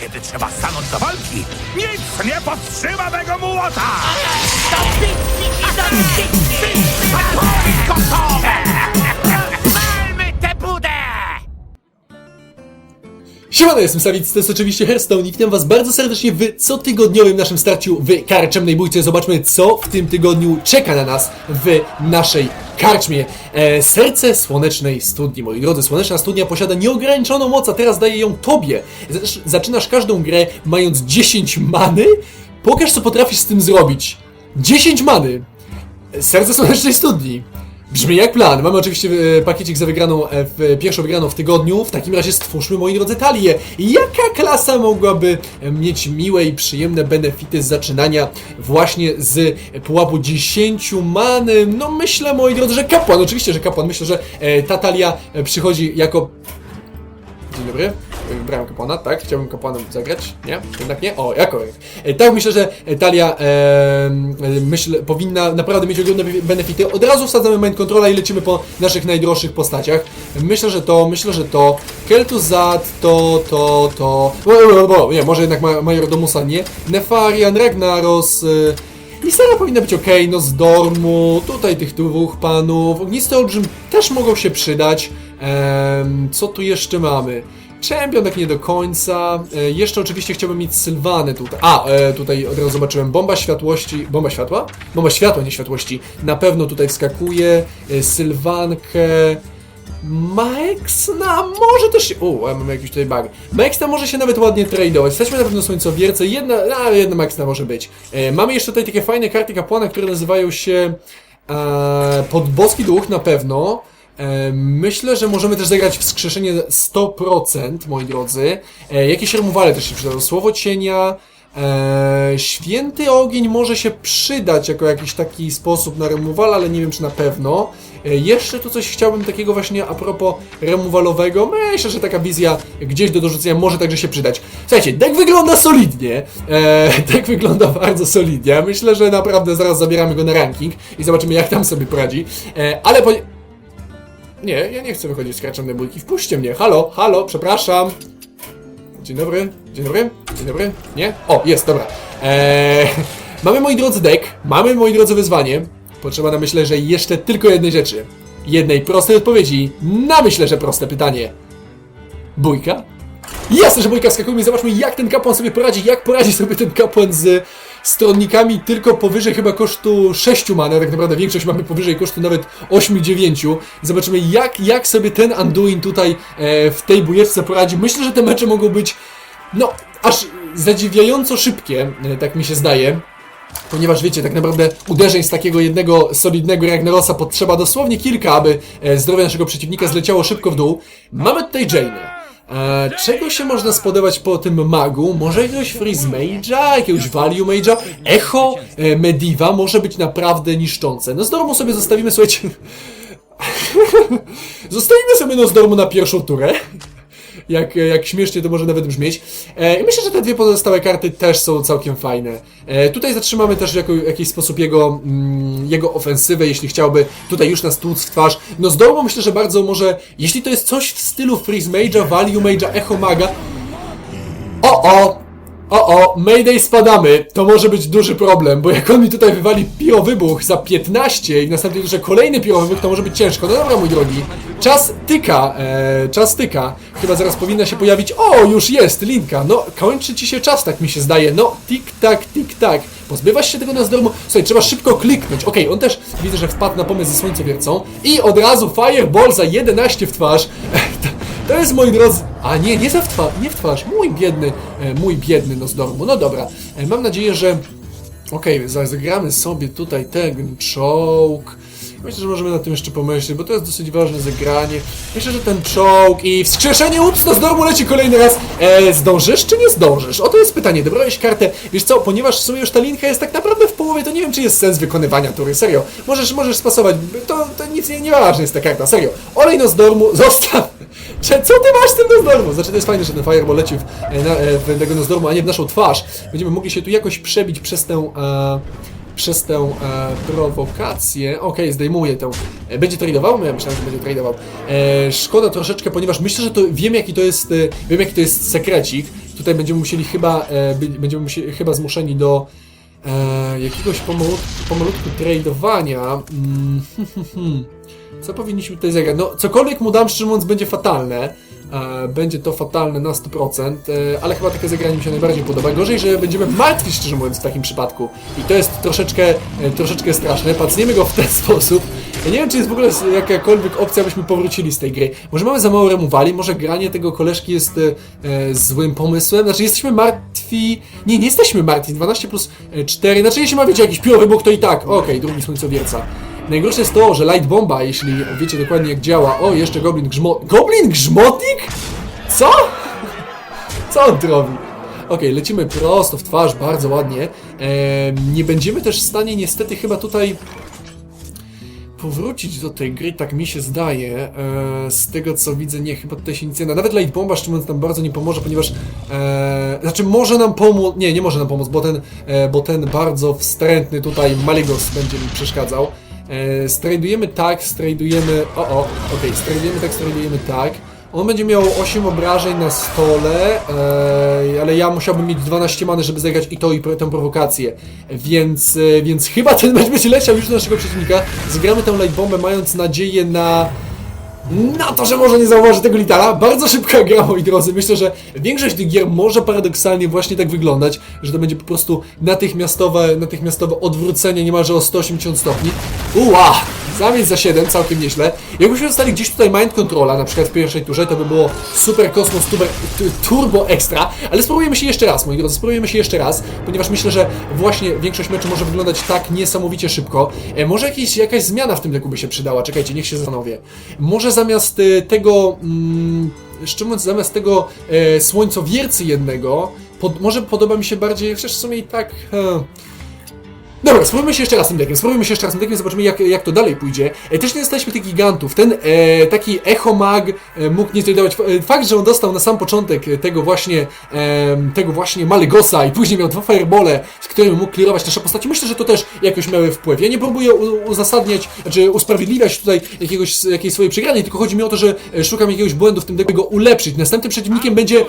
kiedy trzeba stanąć do walki, nic nie powstrzyma tego młota! Siemano, jestem Sawic, to jest oczywiście Hearthstone i witam was bardzo serdecznie w cotygodniowym naszym starciu w karczemnej bójce. Zobaczmy, co w tym tygodniu czeka na nas w naszej karczmie. E, serce Słonecznej Studni, moi drodzy. Słoneczna Studnia posiada nieograniczoną moc, a teraz daje ją tobie. Zac- Zaczynasz każdą grę mając 10 many? Pokaż, co potrafisz z tym zrobić. 10 many! Serce Słonecznej Studni. Brzmi jak plan. Mamy oczywiście e, pakiecik za wygraną, e, w, pierwszą wygraną w tygodniu. W takim razie stwórzmy, moi drodzy, talię. Jaka klasa mogłaby e, mieć miłe i przyjemne benefity z zaczynania właśnie z pułapu 10 many? No myślę, moi drodzy, że kapłan. Oczywiście, że kapłan. Myślę, że ta talia przychodzi jako Dzień dobry. Wybrałem kapłana, tak? Chciałbym kapłanem zagrać. Nie? Jednak nie? O, jako. E, Tak, myślę, że Talia e, myślę, powinna naprawdę mieć ogromne benefity. Od razu wsadzamy mind controla i lecimy po naszych najdroższych postaciach. Myślę, że to, myślę, że to. Kel'Thuzad, to, to, to. O, o, o, nie, może jednak Ma- Major Domusa nie. Nefarian, Ragnaros. E, Lisera powinna być ok, no z Dormu, tutaj tych dwóch panów. Ognisty Olbrzym też mogą się przydać. Em, co tu jeszcze mamy? Champion tak nie do końca. E, jeszcze oczywiście chciałbym mieć Sylwanę tutaj. A, e, tutaj od razu zobaczyłem. Bomba światłości. Bomba światła? Bomba światła, nie światłości. Na pewno tutaj wskakuje. E, Sylwankę. Maxna może też się... O, ja mam jakiś tutaj bug. Maxna może się nawet ładnie tradeować. Jesteśmy na pewno słońcowierce. Jedna, a, jedna Maxna może być. E, mamy jeszcze tutaj takie fajne karty kapłana, które nazywają się e, Podboski Duch na pewno. E, Myślę, że możemy też zagrać wskrzeszenie 100%, moi drodzy. E, Jakieś remuwale też się przydadzą. Słowo cienia, e, święty ogień może się przydać jako jakiś taki sposób na remuwal, ale nie wiem czy na pewno. Jeszcze tu coś chciałbym takiego właśnie a propos remuwalowego. Myślę, że taka wizja gdzieś do dorzucenia może także się przydać. Słuchajcie, deck wygląda solidnie. Deck wygląda bardzo solidnie. Myślę, że naprawdę zaraz zabieramy go na ranking i zobaczymy jak tam sobie poradzi. Ale po... Nie, ja nie chcę wychodzić z karczemnej bójki. Wpuśćcie mnie. Halo, halo, przepraszam. Dzień dobry, dzień dobry, dzień dobry. Nie? O, jest, dobra. Eee, mamy, moi drodzy, deck. Mamy, moi drodzy, wyzwanie. Potrzeba nam, myślę, że jeszcze tylko jednej rzeczy. Jednej prostej odpowiedzi na, myślę, że proste pytanie. Bójka? Jasne, że bójka skakujmy i zobaczmy jak ten kapłan sobie poradzi, jak poradzi sobie ten kapłan z stronnikami tylko powyżej chyba kosztu 6 mana, tak naprawdę większość mamy powyżej kosztu nawet 8-9. Zobaczymy jak, jak sobie ten Anduin tutaj e, w tej bujeczce poradzi. Myślę, że te mecze mogą być no, aż zadziwiająco szybkie, e, tak mi się zdaje. Ponieważ wiecie, tak naprawdę uderzeń z takiego jednego solidnego Ragnarosa potrzeba dosłownie kilka, aby e, zdrowie naszego przeciwnika zleciało szybko w dół. Mamy tutaj Jane'ę. Czego się można spodobać po tym magu? Może jakiegoś Freeze Mage'a, jakiegoś Value Mage'a? Echo e, Mediva może być naprawdę niszczące. No z normu sobie zostawimy, słuchajcie... zostawimy sobie no z normu na pierwszą turę. Jak, jak śmiesznie to może nawet brzmieć. E, I myślę, że te dwie pozostałe karty też są całkiem fajne. E, tutaj zatrzymamy też w jako, jakiś sposób jego, mm, jego ofensywę, jeśli chciałby tutaj już nas tłuc w twarz. No z domu myślę, że bardzo może, jeśli to jest coś w stylu Freeze Mage'a, Value Mage'a, Echo Maga. O, o! O, o, Mayday spadamy. To może być duży problem, bo jak on mi tutaj wywali pirowybuch za 15 i w następnej kolejny pirowybuch, to może być ciężko. No dobra, mój drogi. Czas tyka, e, czas tyka. Chyba zaraz powinna się pojawić. O, już jest, linka. No, kończy ci się czas, tak mi się zdaje. No, tik-tak, tik-tak. Pozbywasz się tego na zdrowo. Słuchaj, trzeba szybko kliknąć. Okej, on też widzę, że wpadł na pomysł ze słońcowiercą. I od razu Fireball za 11 w twarz. To jest, moi drodzy... A nie, nie za w twarz, nie w twarz. Mój biedny, e, mój biedny Nozdormu. No dobra, e, mam nadzieję, że... Okej, zagramy sobie tutaj ten czołg. Myślę, że możemy nad tym jeszcze pomyśleć, bo to jest dosyć ważne zagranie. Myślę, że ten czołg i wskrzeszenie ups, Nozdormu leci kolejny raz. E, zdążysz czy nie zdążysz? Oto jest pytanie. Dobrałeś kartę. Wiesz co, ponieważ w sumie już ta linka jest tak naprawdę w połowie, to nie wiem, czy jest sens wykonywania tury. Serio. Możesz, możesz spasować. To, to nic nie, nie ważne jest ta karta. Serio. Olej Nozdormu, zostaw! Co ty masz z tym Nozdormu? Znaczy to jest fajne, że ten Fireball leci w, e, na, e, w tego Nozdormu, a nie w naszą twarz. Będziemy mogli się tu jakoś przebić przez tę... E, przez tę e, prowokację. Okej, zdejmuję tę. E, będzie tradował? No Ja myślałem, że będzie tradował. E, szkoda troszeczkę, ponieważ myślę, że to wiem jaki to jest, e, wiem jaki to jest sekrecik. tutaj będziemy musieli chyba, e, będziemy musieli, chyba zmuszeni do e, jakiegoś pomalutku, pomalutku tradeowania. Mm, Co powinniśmy tutaj zagrać? No, cokolwiek mu dam, szczerze mówiąc, będzie fatalne. E, będzie to fatalne na 100%, e, ale chyba takie zagranie mi się najbardziej podoba. Gorzej, że będziemy martwi, szczerze mówiąc, w takim przypadku. I to jest troszeczkę, e, troszeczkę straszne. Pacniemy go w ten sposób. Ja nie wiem, czy jest w ogóle jakakolwiek opcja, abyśmy powrócili z tej gry. Może mamy za mało remuwali, może granie tego koleżki jest e, złym pomysłem. Znaczy, jesteśmy martwi... Nie, nie jesteśmy martwi. 12 plus e, 4. Znaczy, jeśli ma, wiecie, jakiś piórowy bóg, to i tak. Okej, drugi słońcowierca. Najgorsze jest to, że Light Bomba, jeśli wiecie dokładnie jak działa... O, jeszcze Goblin Grzmo... Goblin Grzmotnik? Co? Co on robi? Okej, lecimy prosto w twarz, bardzo ładnie. Nie będziemy też w stanie niestety chyba tutaj powrócić do tej gry, tak mi się zdaje. E, z tego co widzę, nie, chyba tutaj się nic nie da. Nawet Light Bomba, szczerze nam bardzo nie pomoże, ponieważ... E, znaczy, może nam pomóc... Nie, nie może nam pomóc, bo ten, e, bo ten bardzo wstrętny tutaj Maligos będzie mi przeszkadzał. E, stradujemy tak, stradujemy... O, o, okej, stradujemy tak, stradujemy tak. On będzie miał 8 obrażeń na stole, e, ale ja musiałbym mieć 12 many, żeby zagrać i to, i tę prowokację. Więc, e, więc chyba ten będzie leciał już do naszego przeciwnika. Zgramy tę light bombę, mając nadzieję na na to, że może nie zauważy tego litara. Bardzo szybka gra, moi drodzy. Myślę, że większość tych gier może paradoksalnie właśnie tak wyglądać, że to będzie po prostu natychmiastowe, natychmiastowe odwrócenie niemalże o 180 stopni. Uła! Zamieć za 7, całkiem nieźle. Jakbyśmy dostali gdzieś tutaj mind controla, na przykład w pierwszej turze, to by było super kosmos tuber, tu- turbo ekstra, ale spróbujemy się jeszcze raz, moi drodzy, spróbujemy się jeszcze raz, ponieważ myślę, że właśnie większość meczu może wyglądać tak niesamowicie szybko. E, może jakieś, jakaś zmiana w tym deku by się przydała, czekajcie, niech się zastanowię. Może zamiast e, tego, mm, szczerze zamiast tego słońcowiercy jednego, pod, może podoba mi się bardziej, chociaż w sumie i tak... E, Dobra, spróbujmy się jeszcze raz tym dekiem, spróbujmy się jeszcze raz tym dekiem, zobaczymy jak, jak to dalej pójdzie. E, też nie dostaliśmy tych gigantów. Ten e, taki Echo Mag e, mógł nie zdawać. E, fakt, że on dostał na sam początek e, tego właśnie e, tego właśnie Malegosa i później miał dwa firebole, z którymi mógł clearować nasze postaci, myślę, że to też jakoś miały wpływ. Ja nie próbuję uzasadniać, znaczy usprawiedliwiać tutaj jakiegoś, jakiejś swojej przegranej, tylko chodzi mi o to, że e, szukam jakiegoś błędu w tym deku, by go ulepszyć. Następnym przeciwnikiem będzie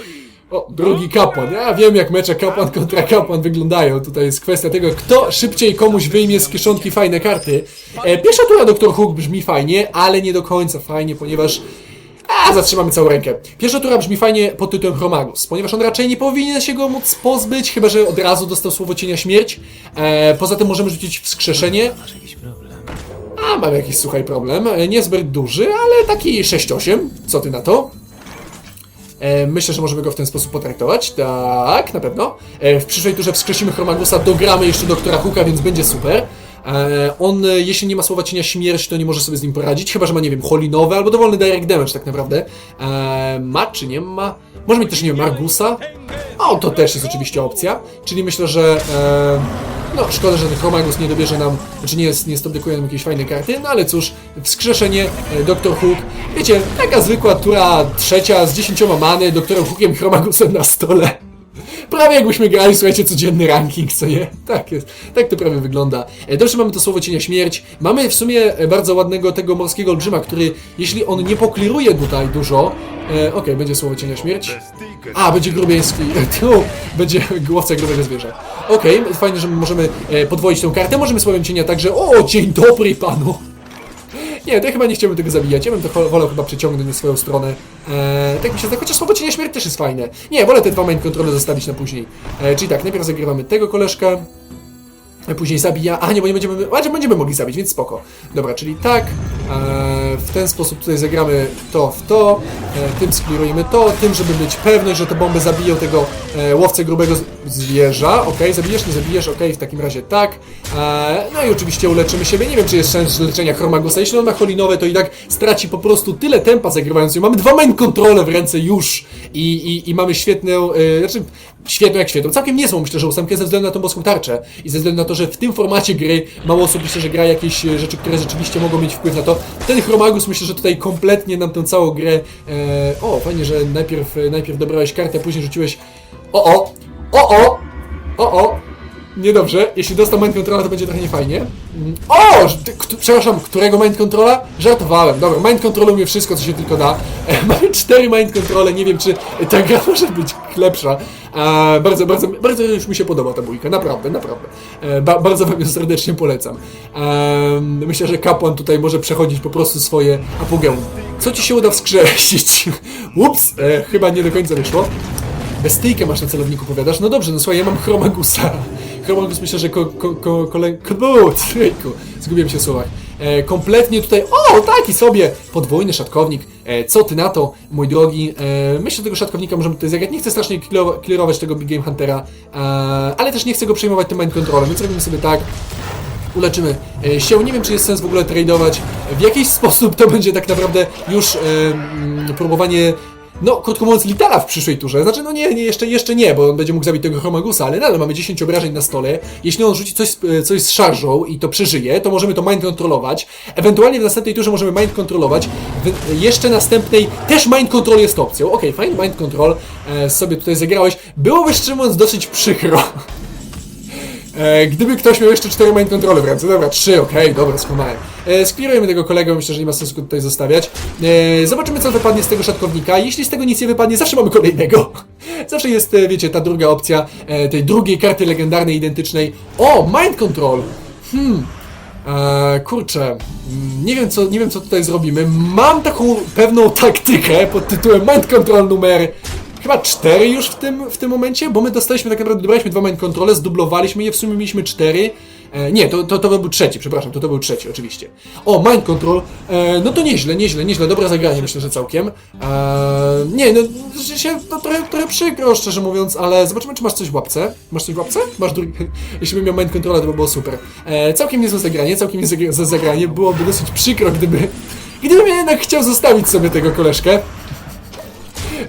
o, drugi kapłan. Ja wiem, jak mecze kapłan kontra kapłan wyglądają. Tutaj jest kwestia tego, kto szybciej komuś wyjmie z kieszonki fajne karty. E, pierwsza tura Dr. Hook brzmi fajnie, ale nie do końca fajnie, ponieważ... A, zatrzymamy całą rękę. Pierwsza tura brzmi fajnie pod tytułem Chromagus, ponieważ on raczej nie powinien się go móc pozbyć, chyba że od razu dostał słowo cienia śmierć. E, poza tym możemy rzucić wskrzeszenie. A, mam jakiś, słuchaj, problem. E, Niezbyt duży, ale taki 6-8. Co ty na to? E, myślę, że możemy go w ten sposób potraktować. Tak, na pewno. E, w przyszłej turze wskrzesimy Chromagusa, dogramy jeszcze doktora Hooka, więc będzie super. E, on, jeśli nie ma słowa cienia śmierć, to nie może sobie z nim poradzić, chyba że ma, nie wiem, holinowe albo dowolny direct damage tak naprawdę. Ma czy nie ma? Może mieć też, nie wiem, Margusa? O, to też jest oczywiście opcja. Czyli myślę, że... E, no, szkoda, że ten Chromagus nie dobierze nam, znaczy nie, jest, nie stopdekuje nam jakiejś fajnej karty, no ale cóż, wskrzeszenie, e, Dr. Hook, wiecie, taka zwykła tura trzecia z dziesięcioma many, Doktorem Hookiem Chromagusem na stole. Prawie jakbyśmy grali, słuchajcie, codzienny ranking, co nie? Tak jest, tak to prawie wygląda. E, Dobrze mamy to słowo cienia śmierć. Mamy w sumie e, bardzo ładnego tego morskiego olbrzyma, który, jeśli on nie pokliruje tutaj dużo, e, okej, będzie słowo cienia śmierć. A, będzie grubieński, tu będzie głowca grubego zwierza. Okej, fajnie, że możemy e, podwoić tę kartę, możemy słowem cienia także, o, dzień dobry panu! Nie, to ja chyba nie chciałbym tego zabijać. Ja bym to wolał chyba przyciągnąć na swoją stronę. Eee, tak mi się zdaje, chociaż słowo cienia śmierci też jest fajne. Nie, wolę te dwa main kontrole zostawić na później. Eee, czyli tak, najpierw zagrywamy tego koleżka. A Później zabija. A nie, bo nie będziemy. A, będziemy mogli zabić, więc spoko. Dobra, czyli tak. Eee, w ten sposób tutaj zagramy to w to. Eee, tym sklirujemy to. Tym, żeby mieć pewność, że te bomby zabiją tego e, łowcę grubego zwierza. Okej, zabijesz, nie zabijesz, okej, w takim razie tak. Eee, no i oczywiście uleczymy siebie. Nie wiem, czy jest sens leczenia Chromagusa. Jeśli on ma holinowe, to i tak straci po prostu tyle tempa zagrywając ją. Mamy dwa main kontrole w ręce już i, i, i mamy świetną, e, znaczy świetną jak świetną, całkiem niezłą myślę, że ósemkę ze względu na tą boską tarczę i ze względu na to, że w tym formacie gry mało osób myślę, że gra jakieś e, rzeczy, które rzeczywiście mogą mieć wpływ na to. Ten Chromagus myślę, że tutaj kompletnie nam tę całą grę, e, o fajnie, że najpierw, e, najpierw dobrałeś kartę, później rzuciłeś, o o, o o, o o, Niedobrze. Jeśli dostał mind controla, to będzie trochę niefajnie. Mm. O! Przepraszam, którego mind controla? Żartowałem. Dobra, mind control umie wszystko, co się tylko da. E, mamy cztery mind controle, nie wiem, czy ta gra może być lepsza. E, bardzo, bardzo, bardzo już mi się podoba ta bójka, naprawdę, naprawdę. E, ba, bardzo wam ją serdecznie polecam. Myślę, że kapłan tutaj może przechodzić po prostu swoje apogeum. Co ci się uda wskrzesić? Ups, chyba nie do końca wyszło. Bestyjkę masz na celowniku, powiadasz? No dobrze, no słuchaj, ja mam Chromagusa. Chromagus myślę, że ko, ko, ko, kole... ko, tryjku, zgubiłem się w słowach. E, kompletnie tutaj, o, taki sobie, podwójny szatkownik. E, co ty na to, mój drogi? E, myślę, że tego szatkownika możemy tutaj zagrać. Nie chcę strasznie clearo- clearować tego Big Game Huntera, e, ale też nie chcę go przejmować tym mind controlem, więc robimy sobie tak uleczymy e, się. Nie wiem, czy jest sens w ogóle tradeować. W jakiś sposób to będzie tak naprawdę już e, próbowanie. No, krótko mówiąc, litala w przyszłej turze. Znaczy, no nie, nie jeszcze, jeszcze nie, bo on będzie mógł zabić tego Chromagusa, ale nadal mamy 10 obrażeń na stole. Jeśli on rzuci coś, e, coś z szarżą i to przeżyje, to możemy to mind kontrolować. Ewentualnie w następnej turze możemy mind kontrolować. W jeszcze następnej też mind control jest opcją. Okej, fajny mind control e, sobie tutaj zagrałeś. Byłoby szczerze mówiąc dosyć przykro. E, gdyby ktoś miał jeszcze 4 main kontrole w ręce, dobra, 3, okej, dobra, skumałem. E, skwirujemy tego kolegę, myślę, że nie ma sensu go tutaj zostawiać. E, zobaczymy, co wypadnie z tego szatkownika. Jeśli z tego nic nie wypadnie, zawsze mamy kolejnego. Zawsze jest, e, wiecie, ta druga opcja e, tej drugiej karty legendarnej, identycznej. O, mind control! Hmm. E, kurczę, mm, nie wiem, co, nie wiem co tutaj zrobimy. Mam taką pewną taktykę pod tytułem Mind Control numer chyba 4 już w tym, w tym momencie, bo my dostaliśmy tak naprawdę, dobraliśmy dwa Mind Controle, zdublowaliśmy je, w sumie mieliśmy 4. E, nie, to, to, to był trzeci, przepraszam, to, to był trzeci, oczywiście. O, Mind Control, e, no to nieźle, nieźle, nieźle, dobre zagranie myślę, że całkiem. E, nie, no, się, no, trochę, trochę przykro, szczerze mówiąc, ale zobaczymy, czy masz coś w łapce. Masz coś w łapce? Masz drugi... Jeśli bym miał Mind Controla, to by było super. E, całkiem niezłe zagranie, całkiem niezłe za- zagranie, byłoby dosyć przykro, gdyby... Gdybym jednak chciał zostawić sobie tego koleżkę.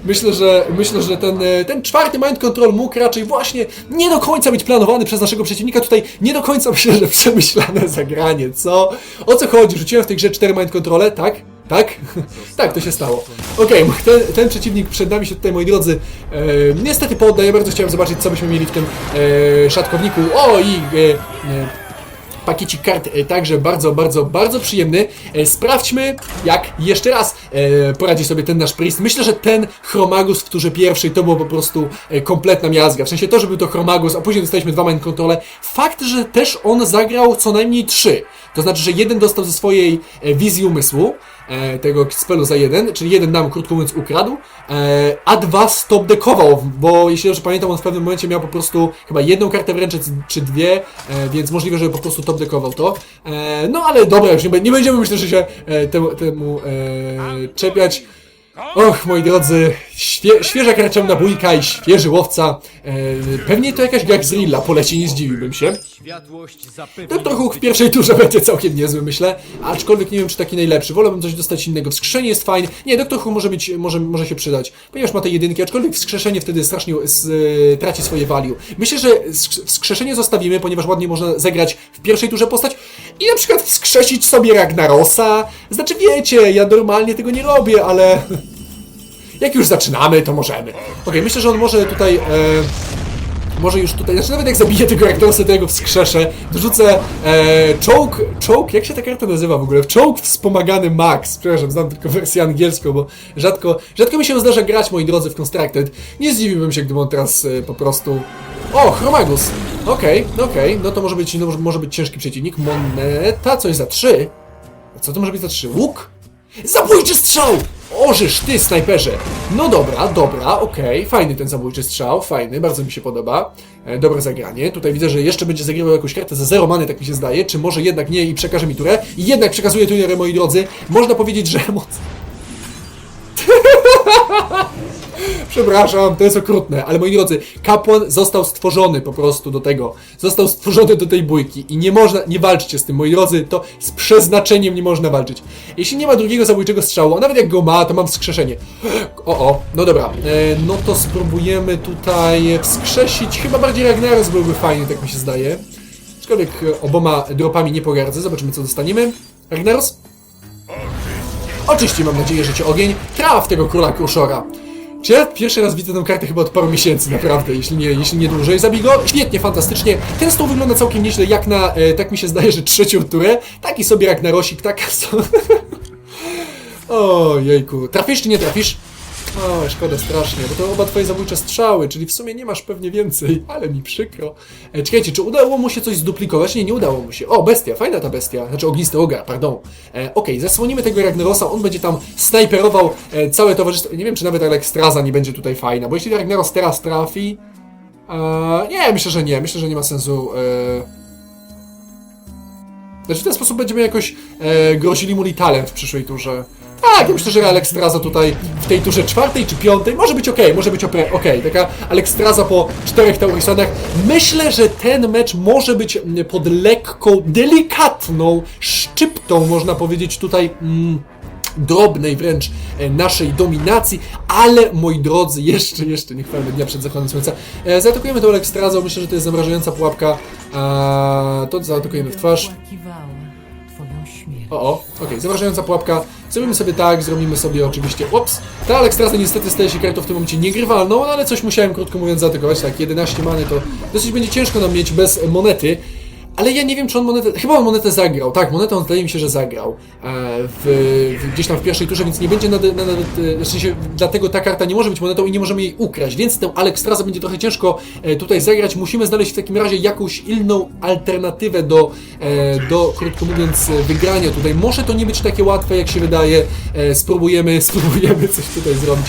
Myślę, że myślę, że ten, e, ten czwarty mind control mógł raczej właśnie nie do końca być planowany przez naszego przeciwnika. Tutaj nie do końca myślę, że przemyślane zagranie, co? O co chodzi? Rzuciłem w tej grze cztery mind controle, tak? Tak? tak, to się stało. Okej, ten, ten przeciwnik przed nami się tutaj, moi drodzy, e, niestety podda. Ja bardzo chciałem zobaczyć, co byśmy mieli w tym e, szatkowniku. O, i e, e, pakiecik kart e, także bardzo, bardzo, bardzo przyjemny. E, Sprawdźmy, jak jeszcze raz e, poradzi sobie ten nasz priest. Myślę, że ten Chromagus w turze pierwszej to było po prostu kompletna miazga. W sensie to, że był to Chromagus, a później dostaliśmy dwa mind controle. Fakt, że też on zagrał co najmniej trzy. To znaczy, że jeden dostał ze swojej e, wizji umysłu, e, tego spelu za jeden, czyli jeden nam krótko mówiąc ukradł, e, a dwa stop deckował, bo jeśli dobrze pamiętam, on w pewnym momencie miał po prostu chyba jedną kartę w ręce, czy- dwie, więc możliwe, że po prostu top deckował to. No ale dobra, już nie, nie będziemy myślę, że się temu, temu czepiać. Och, moi drodzy, świe, świeża kraczemna bójka i świeży łowca. E, pewnie to jakaś gra poleci, nie zdziwiłbym się. Doktor Hook w pierwszej turze będzie całkiem niezły, myślę, aczkolwiek nie wiem, czy taki najlepszy. Wolałbym coś dostać innego. Wskrzeszenie jest fajne. Nie, Doktor Hook może, być, może, może się przydać, ponieważ ma te jedynki, aczkolwiek wskrzeszenie wtedy strasznie z, e, traci swoje value. Myślę, że sk- wskrzeszenie zostawimy, ponieważ ładnie można zagrać w pierwszej turze postać i na przykład wskrzesić sobie Ragnarosa. Znaczy, wiecie, ja normalnie tego nie robię, ale... Jak już zaczynamy, to możemy. Okej, myślę, że on może tutaj... E, może już tutaj, znaczy nawet jak zabiję tego Ragnarosa, to ja go wskrzeszę, dorzucę e, czołg, jak się ta karta nazywa w ogóle? Czołg wspomagany Max, przepraszam, znam tylko wersję angielską, bo rzadko, rzadko mi się zdarza grać, moi drodzy, w Constructed. Nie zdziwiłbym się, gdyby on teraz e, po prostu... O, Chromagus! Okej, okej, no to może być, no, może- być ciężki przeciwnik. Moneta, coś za trzy. Co to może być za trzy? Łuk? Zabójczy strzał! Ożysz, ty, snajperze! No dobra, dobra, okej, fajny ten zabójczy strzał, fajny, bardzo mi się podoba. E, dobre zagranie. Tutaj widzę, że jeszcze będzie zagrywał jakąś kartę za zero many, tak mi się zdaje. Czy może jednak nie i przekaże mi turę? I jednak przekazuje turę, moi drodzy. Można powiedzieć, że moc... Przepraszam, to jest okrutne, ale moi drodzy, kapłan został stworzony po prostu do tego. Został stworzony do tej bójki i nie można, nie walczcie z tym, moi drodzy, to z przeznaczeniem nie można walczyć. Jeśli nie ma drugiego zabójczego strzału, a nawet jak go ma, to mam wskrzeszenie. O, o, no dobra, e, no to spróbujemy tutaj wskrzesić, chyba bardziej Ragnaros byłby fajny, tak mi się zdaje. Aczkolwiek e, oboma dropami nie pogardzę, zobaczymy co dostaniemy. Ragnaros? Oczywiście mam nadzieję, że cię ogień traf tego króla Kruszora. Czy ja pierwszy raz widzę tę kartę chyba od paru miesięcy, naprawdę, jeśli nie, jeśli nie dłużej. Zabij go, świetnie, fantastycznie. Ten stół wygląda całkiem nieźle, jak na, e, tak mi się zdaje, że trzecią turę. Taki sobie jak na Rosik, taka so... O jejku, trafisz czy nie trafisz? O, szkoda strasznie, bo to oba twoje zabójcze strzały, czyli w sumie nie masz pewnie więcej, ale mi przykro. E, czekajcie, czy udało mu się coś zduplikować? Nie, nie udało mu się. O, bestia, fajna ta bestia, znaczy ognisty ogar, pardon. E, Okej, zasłonimy tego Ragnarosa, on będzie tam snajperował e, całe towarzystwo. Nie wiem, czy nawet Alekstraza nie będzie tutaj fajna, bo jeśli Ragnaros teraz trafi... E, nie, myślę, że nie, myślę, że nie ma sensu... E, znaczy w ten sposób będziemy jakoś e, grozili mu litalem w przyszłej turze. Tak, ja myślę, że Alekstraza tutaj w tej turze czwartej czy piątej może być okej, może być okej. Okay. Taka Alekstraza po czterech Taurisanach. Myślę, że ten mecz może być mm, pod lekką, delikatną szczyptą, można powiedzieć tutaj. Mm, drobnej wręcz e, naszej dominacji, ale moi drodzy, jeszcze, jeszcze nie chwalmy dnia przed zachodem słońca. E, zaatakujemy tą Alekstrazą, myślę, że to jest zamrażająca pułapka. A, to zaatakujemy w twarz. O, o, okej, zamrażająca pułapka. Zrobimy sobie tak, zrobimy sobie oczywiście. Ups, ta Alekstraza niestety staje się kartą w tym momencie niegrywalną, no ale coś musiałem krótko mówiąc zaatakować. Tak, 11 many to dosyć będzie ciężko nam mieć bez monety. Ale ja nie wiem, czy on monetę. Chyba on monetę zagrał. Tak, monetę on zdaje mi się, że zagrał. E, w, w, gdzieś tam w pierwszej turze, więc nie będzie nad, nad, nad, w sensie, dlatego ta karta nie może być monetą i nie możemy jej ukraść. Więc tę Alekstrazę będzie trochę ciężko e, tutaj zagrać. Musimy znaleźć w takim razie jakąś inną alternatywę do, e, do krótko mówiąc, wygrania tutaj. Może to nie być takie łatwe, jak się wydaje. Spróbujemy, spróbujemy coś tutaj zrobić.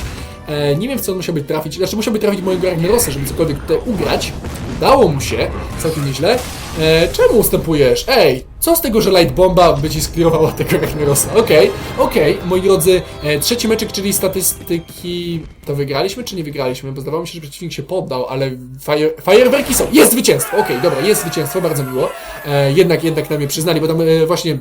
E, nie wiem, w co on musiałby trafić. Znaczy, musiałby trafić mojego Ragnarosa, żeby cokolwiek tutaj ugrać. Udało mu się, całkiem nieźle. E, czemu ustępujesz? Ej, co z tego, że Light Bomba by ci sklirowała tego Ragnarosa? Okej, okej, moi drodzy, e, trzeci meczek, czyli statystyki... To wygraliśmy, czy nie wygraliśmy? Bo zdawało mi się, że przeciwnik się poddał, ale fire, fajerwerki są. Jest zwycięstwo! Okej, dobra, jest zwycięstwo, bardzo miło. E, jednak, jednak nam je przyznali, bo tam e, właśnie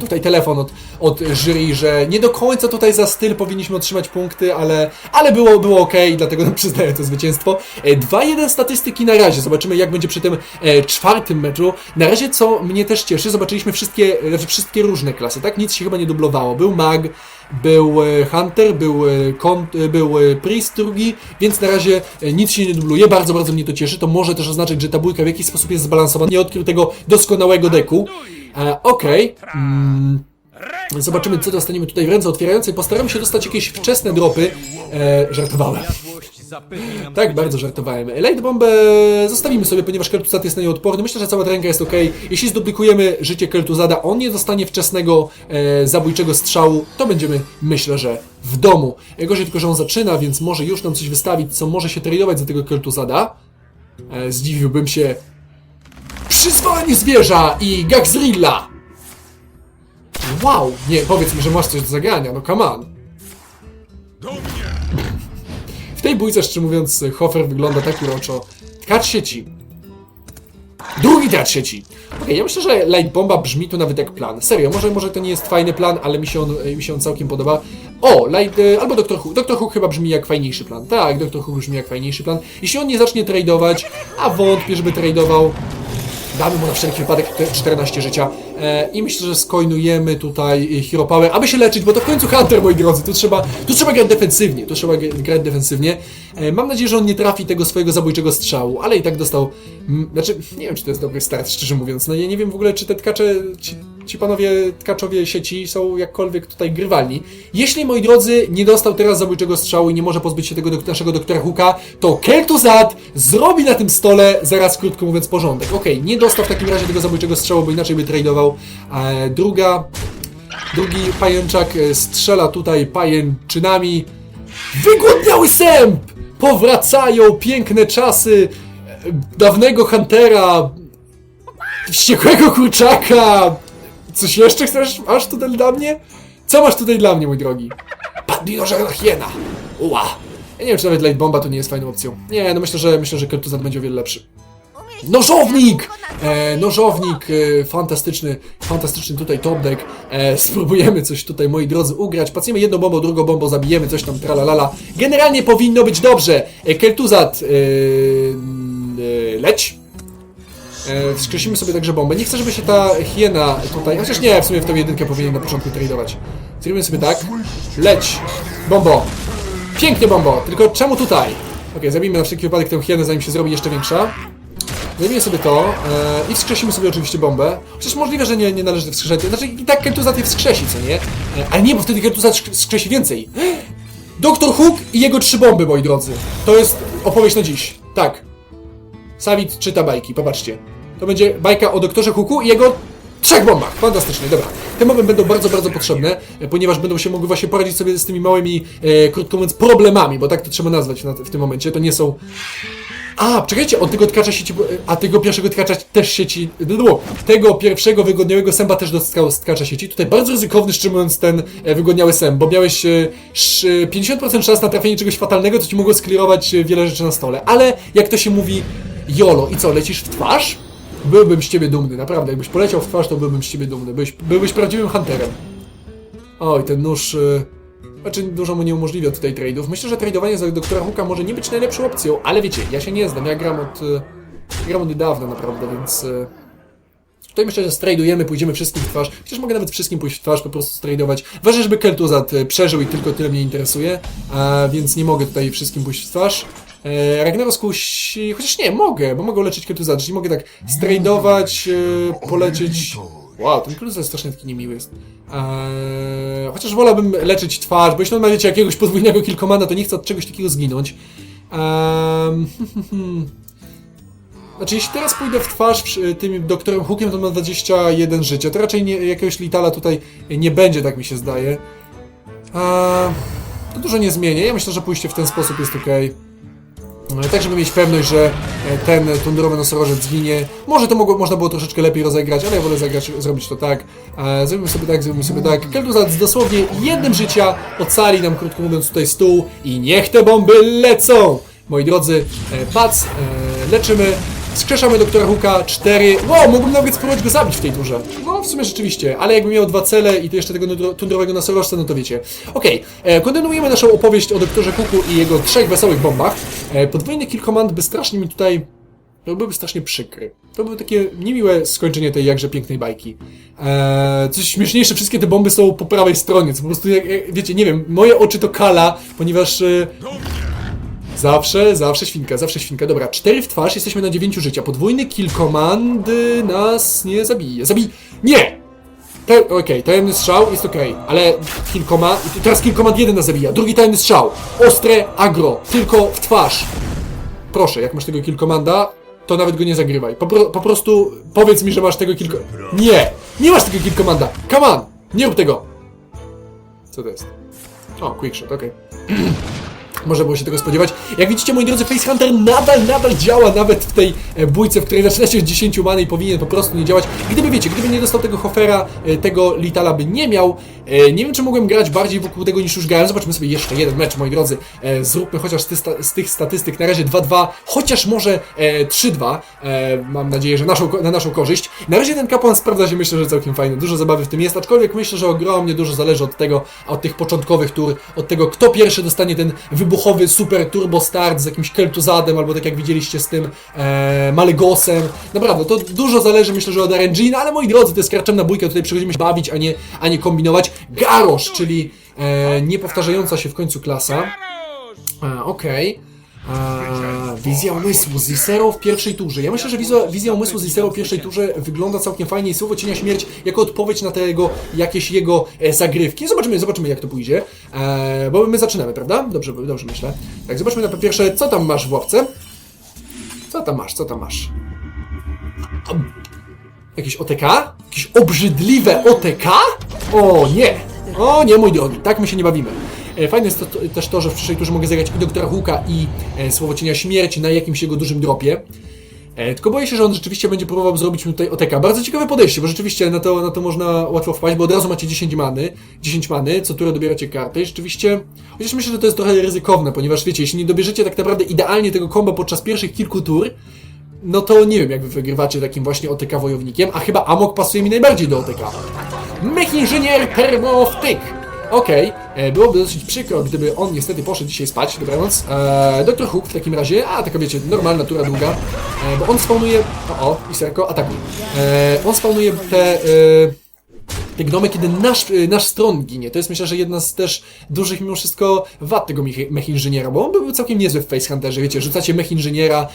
tutaj telefon od, od jury, że nie do końca tutaj za styl powinniśmy otrzymać punkty, ale, ale było, było ok, dlatego przyznaję to zwycięstwo. E, 2-1 statystyki na razie, zobaczymy jak będzie przy tym e, czwartym meczu. Na razie co mnie też cieszy, zobaczyliśmy wszystkie, znaczy wszystkie różne klasy, tak? Nic się chyba nie dublowało. Był mag, był e, hunter, był, e, kont, e, był priest drugi, więc na razie nic się nie dubluje, bardzo, bardzo mnie to cieszy. To może też oznaczać, że ta bójka w jakiś sposób jest zbalansowana. Nie odkrył tego doskonałego deku. E, Okej. Mm. Zobaczymy, co dostaniemy tutaj w ręce otwierającej. Postaramy się dostać jakieś wczesne dropy. E, żartowałem. Tak, bardzo żartowałem. Light bombę zostawimy sobie, ponieważ Keltuzad jest na nie odporny. Myślę, że cała ręka jest ok. Jeśli zduplikujemy życie Keltuzada, on nie dostanie wczesnego e, zabójczego strzału, to będziemy, myślę, że w domu. E, Gorzej tylko, że on zaczyna, więc może już nam coś wystawić, co może się tradować za tego Keltuzada. E, zdziwiłbym się. Przyzwolenie zwierza i Gagzrilla! Wow! Nie, powiedz mi, że masz coś do zagrania, no come on. W tej bójce, szczerze mówiąc, Hofer wygląda tak uroczo. Tkacz sieci. Drugi teatr sieci. Okej, ja myślę, że Light Bomba brzmi tu nawet jak plan. Serio, może, może to nie jest fajny plan, ale mi się on, mi się on całkiem podoba. O, Light, e, albo Dr. Hook. Dr. Hook chyba brzmi jak fajniejszy plan. Tak, Dr. Hook brzmi jak fajniejszy plan. Jeśli on nie zacznie tradeować, a wątpię, żeby tradeował, Damy mu na wszelki wypadek te 14 życia i myślę, że skoinujemy tutaj e, Hero Power, aby się leczyć, bo to w końcu Hunter, moi drodzy, tu trzeba, tu trzeba grać defensywnie, tu trzeba gr- grać defensywnie. E, mam nadzieję, że on nie trafi tego swojego zabójczego strzału, ale i tak dostał, znaczy, nie wiem, czy to jest dobry start, szczerze mówiąc, no ja nie wiem w ogóle, czy te tkacze, ci, ci panowie tkaczowie sieci są jakkolwiek tutaj grywalni. Jeśli, moi drodzy, nie dostał teraz zabójczego strzału i nie może pozbyć się tego dok- naszego doktora Hooka, to Keltuzad zrobi na tym stole zaraz, krótko mówiąc, porządek. Okej, nie dostał w takim razie tego zabójczego strzału, bo inaczej by tradował. E, druga, drugi pajęczak e, strzela tutaj pajęczynami. Wygłodniały sęp! Powracają piękne czasy e, dawnego Huntera, wściekłego kurczaka. Coś jeszcze chcesz? Masz tutaj dla mnie? Co masz tutaj dla mnie, mój drogi? Pan dinożerna hiena! Ua! Ja nie wiem, czy nawet Light Bomba to nie jest fajną opcją. Nie, no myślę, że myślę, że Keltuzad będzie o wiele lepszy. Nożownik! E, nożownik, e, fantastyczny, fantastyczny tutaj top deck. E, spróbujemy coś tutaj, moi drodzy, ugrać. Pacjemy jedną bombą, drugą bombą, zabijemy coś tam, tralalala. Generalnie powinno być dobrze. E, Keltuzad, e, e, leć. E, wskrzesimy sobie także bombę. Nie chcę, żeby się ta hiena tutaj... Chociaż nie, w sumie w tą jedynkę powinien na początku tradować. Zrobimy sobie tak. Leć! Bombo! Pięknie, bombo! Tylko czemu tutaj? Okej, zabijmy na wszelki wypadek tę hienę, zanim się zrobi jeszcze większa. Zajmijmy sobie to e, i wskrzesimy sobie oczywiście bombę. Chociaż możliwe, że nie, nie należy wskrzeszać. Znaczy i tak Keltuzat je wskrzesi, co nie? E, ale nie, bo wtedy Keltuzat skrzesi wskrzesi więcej. Doktor Hook i jego trzy bomby, moi drodzy. To jest opowieść na dziś. Tak. Sawit czyta bajki, popatrzcie. To będzie bajka o doktorze Hooku i jego trzech bombach. Fantastycznie, dobra. Te bomby będą bardzo, bardzo potrzebne, e, ponieważ będą się mogły właśnie poradzić sobie z tymi małymi, e, krótko mówiąc, problemami, bo tak to trzeba nazwać na, w tym momencie. To nie są a, czekajcie, od tego tkacza sieci, a tego pierwszego tkacza też sieci, no, tego pierwszego wygodniałego sęba też dostał z tkacza sieci. Tutaj bardzo ryzykowny, szczerze mówiąc, ten e, wygodniały sęb, bo miałeś e, sz- 50% szans na trafienie czegoś fatalnego, co ci mogło sklirować e, wiele rzeczy na stole. Ale, jak to się mówi, jolo, i co, lecisz w twarz? Byłbym z ciebie dumny, naprawdę, jakbyś poleciał w twarz, to byłbym z ciebie dumny, byłbyś, byłbyś prawdziwym hunterem. Oj, ten nóż... Znaczy, dużo mu nie umożliwia tutaj trade'ów. Myślę, że tradeowanie za doktora Hooka może nie być najlepszą opcją, ale wiecie, ja się nie znam, ja gram od... e, Gram od niedawna naprawdę, więc... e, Tutaj myślę, że stradujemy, pójdziemy wszystkim w twarz. Chociaż mogę nawet wszystkim pójść w twarz, po prostu stradować. Ważne, żeby Keltuzat e, przeżył i tylko tyle mnie interesuje, a więc nie mogę tutaj wszystkim pójść w twarz. E, Ragnaros kusi... Chociaż nie, mogę, bo mogę leczyć Keltuzat, czyli mogę tak stradować, e, polecieć... Wow, ten Keltuzat strasznie taki niemiły jest. Eee, chociaż wolałbym leczyć twarz, bo jeśli on ma, wiecie, jakiegoś podwójnego kilkomana, to nie chcę od czegoś takiego zginąć. Ehm, Znaczy, jeśli teraz pójdę w twarz tym doktorem Hookiem, to ma 21 życia. To raczej nie, jakiegoś litala tutaj nie będzie, tak mi się zdaje. Eee, to dużo nie zmienię. Ja myślę, że pójście w ten sposób jest ok. Tak, żeby mieć pewność, że e, ten tundurowy nosorożec zginie. Może to mogło, można było troszeczkę lepiej rozegrać, ale ja wolę zagrać, zrobić to tak. E, zrobimy sobie tak, zrobimy sobie tak. Keltuzat z dosłownie jednym życia ocali nam, krótko mówiąc, tutaj stół i niech te bomby lecą! Moi drodzy, e, pac, e, leczymy. Skrzeszamy doktora Hooka 4. Wow, mógłbym nawet spróbować go zabić w tej turze. No, w sumie rzeczywiście, ale jakbym miał dwa cele i to jeszcze tego tundrowego nosorożca, no to wiecie. Okej, e, kontynuujemy naszą opowieść o doktorze Hooku i jego trzech wesołych bombach. E, podwójny kill by strasznie mi tutaj to byłby strasznie przykry. To były takie niemiłe skończenie tej jakże pięknej bajki. Eee, coś śmieszniejsze, wszystkie te bomby są po prawej stronie, co po prostu, jak, wiecie, nie wiem, moje oczy to kala, ponieważ... E, Zawsze, zawsze świnka, zawsze świnka. Dobra, cztery w twarz, jesteśmy na dziewięciu życia. Podwójny kill command y, nas nie zabije. Zabij... Nie! Okej, tajemny strzał jest okej, ale kill command... Teraz kill command jeden nas zabija. Drugi tajemny strzał. Ostre agro, tylko w twarz. Proszę, jak masz tego kill commanda, to nawet go nie zagrywaj. Po, po prostu powiedz mi, że masz tego kill co- Nie! Nie masz tego kill commanda! Come on! Nie rób tego! Co to jest? O, quickshot, okej. Można było się tego spodziewać. Jak widzicie, moi drodzy, Facehunter nadal, nadal działa, nawet w tej e, bójce, w której zaczyna się od 10 many i powinien po prostu nie działać. Gdyby, wiecie, gdyby nie dostał tego Hofera, e, tego Litala by nie miał. E, Nie wiem, czy mogłem grać bardziej wokół tego niż już grałem. Zobaczmy sobie jeszcze jeden mecz, moi drodzy. E, Zróbmy chociaż z tych statystyk na razie 2-2, chociaż może e, 3-2. E, Mam nadzieję, że naszą, na naszą korzyść. Na razie ten kapłan sprawdza się, myślę, że całkiem fajny. Dużo zabawy w tym jest, aczkolwiek myślę, że ogromnie dużo zależy od tego, od tych początkowych tur, od tego, kto pierwszy dostanie ten wybuchowy super turbo start z jakimś Keltuzadem, albo tak jak widzieliście z tym e, Malegosem. Naprawdę, to dużo zależy, myślę, że od RNG, no ale moi drodzy, to jest karczemna bójka, tutaj przychodzimy się bawić, a nie, a nie kombinować. Garosz, czyli e, niepowtarzająca się w końcu klasa. E, Okej. A, Wizja umysłu Zisero w pierwszej turze. Ja myślę, że wizja, wizja umysłu Zisero w pierwszej turze wygląda całkiem fajnie i słowo cienia śmierć jako odpowiedź na te jego, jakieś jego e, zagrywki. Zobaczymy, zobaczymy jak to pójdzie. E, bo my zaczynamy, prawda? Dobrze, dobrze myślę. Tak, zobaczmy na pierwsze, co tam masz w łapce. Co tam masz, co tam masz? Jakieś OTK? Jakieś obrzydliwe OTK? O nie! O nie, mój drogi, tak my się nie bawimy. E, Fajne jest to, to, też to, że w przyszłej turze mogę zagrać i Doktora Huka i e, Słowo Cienia Śmierci na jakimś jego dużym dropie. E, tylko boję się, że on rzeczywiście będzie próbował zrobić mi tutaj OTK. Bardzo ciekawe podejście, bo rzeczywiście na to, na to można łatwo wpaść, bo od razu macie 10 many, 10 many, co turę dobieracie kartę i rzeczywiście, chociaż myślę, że to jest trochę ryzykowne, ponieważ wiecie, jeśli nie dobierzecie tak naprawdę idealnie tego komba podczas pierwszych kilku tur, no to nie wiem, jak wy wygrywacie takim właśnie OTK wojownikiem, a chyba Amok pasuje mi najbardziej do OTK. Mech inżynier permowtyk. Okej, e, byłoby dosyć przykro, gdyby on niestety poszedł dzisiaj spać, dobranoc. E, Doktor Hook w takim razie, a taka wiecie, normalna tura długa, e, bo on spawnuje, o, o, i serko, atakuj. E, on spawnuje te gnomy, kiedy nasz, y, nasz stron ginie. To jest myślę, że jedna z też dużych mimo wszystko wad tego mech, mech inżyniera, bo on był całkiem niezły w Facehunterze, wiecie, rzucacie mech inżyniera e,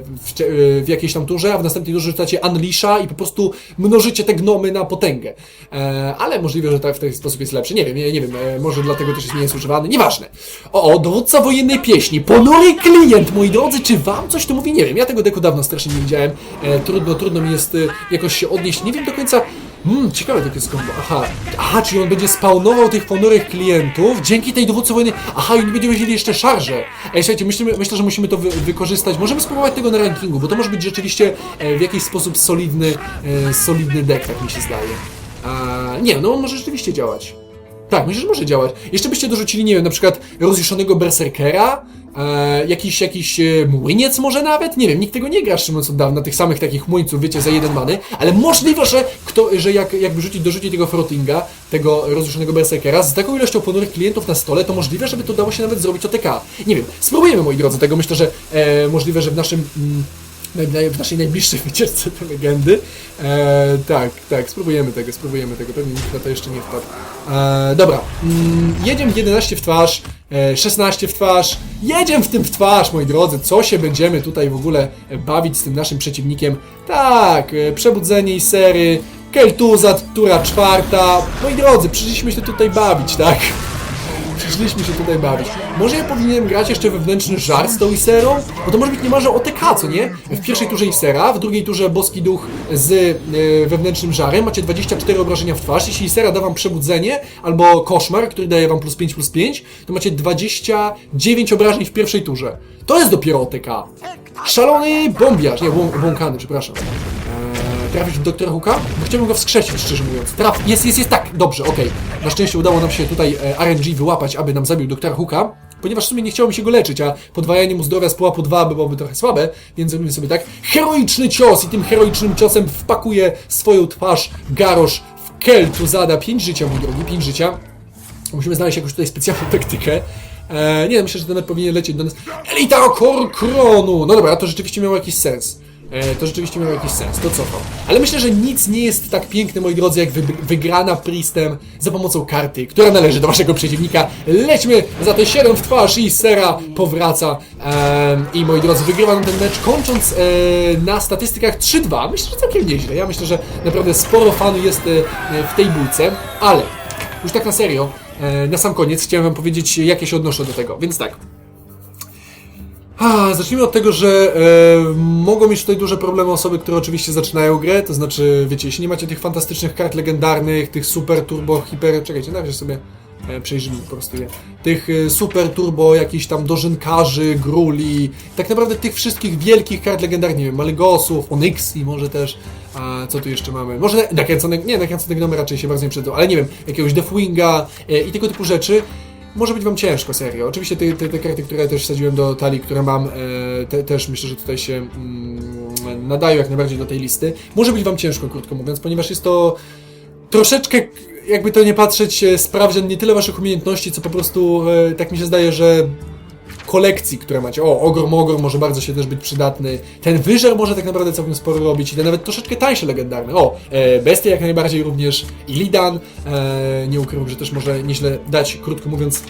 w, e, w jakiejś tam turze, a w następnej turze rzucacie Unleasha i po prostu mnożycie te gnomy na potęgę. E, ale możliwe, że tak w ten sposób jest lepszy. Nie wiem, nie, nie wiem, może dlatego też jest nie jest używany, nieważne. O, o, dowódca wojennej pieśni, ponury klient, moi drodzy, czy wam coś to mówi? Nie wiem, ja tego deku dawno strasznie nie widziałem, trudno, trudno mi jest jakoś się odnieść, nie wiem do końca, Hmm, ciekawe takie kombo. Aha, aha, czyli on będzie spawnował tych ponurych klientów dzięki tej dowódcy wojny. Aha, i oni będziemy mieli jeszcze szarże. Ej, słuchajcie, myślimy, myślę, że musimy to wy wykorzystać. Możemy spróbować tego na rankingu, bo to może być rzeczywiście e, w jakiś sposób solidny, e, solidny deck, tak mi się zdaje. A, nie, no on może rzeczywiście działać. Tak, myślę, że może działać. Jeszcze byście dorzucili, nie wiem, na przykład rozjuszonego berserkera, e, jakiś, jakiś e, młyniec może nawet, nie wiem, nikt tego nie gra mówiąc od dawna, tych samych takich młyńców, wiecie, za jeden many, ale możliwe, że, kto, że jak, jak wyrzucić, dorzucić tego frottinga, tego rozjuszonego berserkera, z taką ilością ponurych klientów na stole, to możliwe, żeby to dało się nawet zrobić OTK. Nie wiem, spróbujemy, moi drodzy, tego, myślę, że e, możliwe, że w naszym... Mm, w naszej najbliższej wycieczce te legendy. E, tak, tak, spróbujemy tego, spróbujemy tego. Pewnie nikt na to jeszcze nie wpadł. E, dobra, mm, jedziemy w 11 w twarz, e, 16 w twarz. Jedziemy w tym w twarz, moi drodzy. Co się będziemy tutaj w ogóle bawić z tym naszym przeciwnikiem? Tak, e, przebudzenie i sery. Kel'Thuzad, tura czwarta. Moi drodzy, przyszliśmy się tutaj bawić, tak? Przyszliśmy się tutaj bawić. Może ja powinienem grać jeszcze wewnętrzny żart z tą Iserą? Bo to może być niemalże OTK, co nie? W pierwszej turze Isera, w drugiej turze Boski Duch z e, wewnętrznym żarem. Macie 24 obrażenia w twarz. Jeśli Isera da wam przebudzenie albo koszmar, który daje wam plus 5 plus 5, to macie 29 obrażeń w pierwszej turze. To jest dopiero OTK. Szalony bombiarz, nie, błą- błąkany, przepraszam. Eee, trafisz w doktora Hooka? Bo chciałbym go wskrzesić, szczerze mówiąc. Traf, jest, jest, jest, tak, dobrze, okej. Na szczęście udało nam się tutaj e, RNG wyłapać, aby nam zabił doktora Hooka. Ponieważ w sumie nie chciało się go leczyć, a podwajanie mu zdrowia z pułapu 2 byłoby trochę słabe, więc zrobimy sobie tak. Heroiczny cios i tym heroicznym ciosem wpakuje swoją twarz Garosz w Keltu zada 5 życia, mój drogi, 5 życia. Musimy znaleźć jakąś tutaj specjalną taktykę. E, nie, myślę, że ten powinien lecieć do nas. Elita Korkronu! No dobra, to rzeczywiście miało jakiś sens. E, to rzeczywiście miało jakiś sens, to cofam. Ale myślę, że nic nie jest tak piękne, moi drodzy, jak wy, wygrana Priestem za pomocą karty, która należy do waszego przeciwnika. Lećmy za te 7 w twarz i Sera powraca. I moi drodzy, wygrywa nam ten mecz, kończąc e, na statystykach 3-2. Myślę, że całkiem nieźle. Ja myślę, że naprawdę sporo fanu jest e, w tej bójce, ale już tak na serio, na sam koniec chciałem wam powiedzieć, jak ja się odnoszę do tego. Więc tak. Zacznijmy od tego, że e, mogą mieć tutaj duże problemy osoby, które oczywiście zaczynają grę, to znaczy, wiecie, jeśli nie macie tych fantastycznych kart legendarnych, tych super turbo, hiper, czekajcie, najpierw sobie e, przejrzymy po prostu je, tych e, super turbo, jakichś tam dożynkarzy, gruli, tak naprawdę tych wszystkich wielkich kart legendarnych, nie wiem, Malygosów, Onyxi może też, a co tu jeszcze mamy? Może nakręcone, nie, nakręcone gnomy raczej się bardzo nie przydadzą, ale nie wiem, jakiegoś Deathwinga e, i tego typu rzeczy, może być wam ciężko, serio. Oczywiście te, te, te karty, które też wsadziłem do talii, które mam, e, te, też myślę, że tutaj się mm, nadają jak najbardziej do tej listy. Może być wam ciężko, krótko mówiąc, ponieważ jest to troszeczkę, jakby to nie patrzeć, e, sprawdzian nie tyle waszych umiejętności, co po prostu, e, tak mi się zdaje, że kolekcji, które macie. O, ogrom, ogrom może bardzo się też być przydatny. Ten wyżer może tak naprawdę całkiem sporo robić i te nawet troszeczkę tańsze legendarne. O, e, bestie jak najbardziej również i Lidan. E, nie ukrywam, że też może nieźle dać, krótko mówiąc,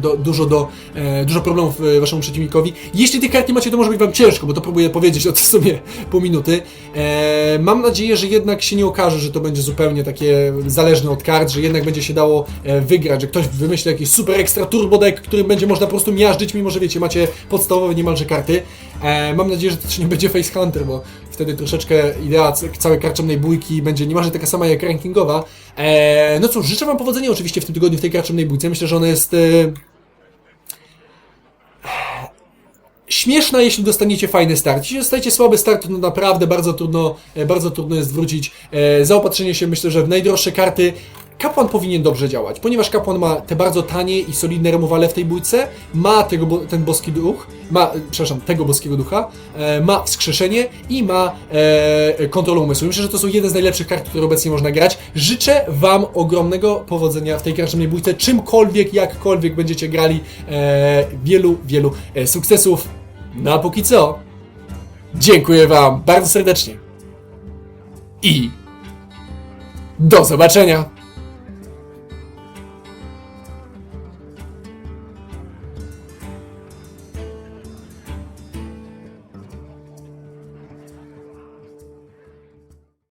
do, dużo, do, e, dużo problemów e, waszemu przeciwnikowi. Jeśli tych kart nie macie, to może być wam ciężko, bo to próbuję powiedzieć od w sumie pół minuty. E, mam nadzieję, że jednak się nie okaże, że to będzie zupełnie takie zależne od kart, że jednak będzie się dało e, wygrać, że ktoś wymyśli jakiś super ekstra turbo deck, którym będzie można po prostu miażdżyć, mimo że wiecie, macie podstawowe niemalże karty. E, mam nadzieję, że to też nie będzie Face Hunter, bo wtedy troszeczkę idea całej karczemnej bójki będzie niemalże taka sama jak rankingowa. E, no cóż, życzę wam powodzenia oczywiście w tym tygodniu w tej karczemnej bójce. Myślę, że ona jest... E, śmieszna, jeśli dostaniecie fajny start. Jeśli dostajecie słaby start, to naprawdę bardzo trudno, e, bardzo trudno jest wrócić. E, Zaopatrzenie się myślę, że w najdroższe karty. Kapłan powinien dobrze działać, ponieważ kapłan ma te bardzo tanie i solidne remowale w tej bójce, ma tego, ten boski duch, ma, przepraszam, tego boskiego ducha, e, ma wskrzeszenie i ma e, kontrolę umysłu. Myślę, że to są jedne z najlepszych kart, które obecnie można grać. Życzę Wam ogromnego powodzenia w tej karczemnej bójce, czymkolwiek, jakkolwiek będziecie grali. E, wielu, wielu e, sukcesów. No a póki co, dziękuję Wam bardzo serdecznie. I Do zobaczenia!